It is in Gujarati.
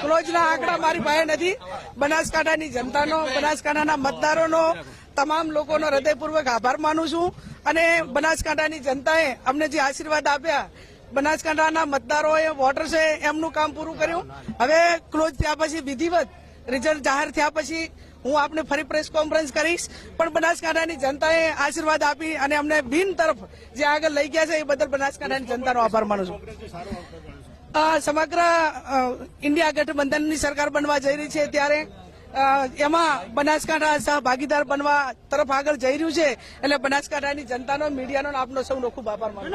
ક્લોઝના આંકડા મારી પાસે નથી. બનાસકાંઠાની જનતાનો, બનાસકાંઠાના મતદારોનો તમામ લોકોનો હૃદયપૂર્વક આભાર માનું છું. અને બનાસકાંઠાની જનતાએ અમને જે આશીર્વાદ આપ્યા, બનાસકાંઠાના મતદારોએ વોટર્સે એમનું કામ પૂરું કર્યું. હવે ક્લોઝ થયા પછી વિધિવત રિઝલ્ટ જાહેર થયા પછી હું આપને ફરી પ્રેસ કોન્ફરન્સ કરીશ. પણ બનાસકાંઠાની જનતાએ આશીર્વાદ આપી અને અમને બિન તરફ જે આગળ લઈ ગયા છે એ બદલ બનાસકાંઠાની જનતાનો આભાર માનું છું. સમગ્ર ઇન્ડિયા ગઠબંધનની સરકાર બનવા જઈ રહી છે ત્યારે એમાં બનાસકાંઠા સહભાગીદાર બનવા તરફ આગળ જઈ રહ્યું છે એટલે બનાસકાંઠાની જનતાનો, મીડિયાનો આપનો સૌનો ખૂબ આભાર માનું.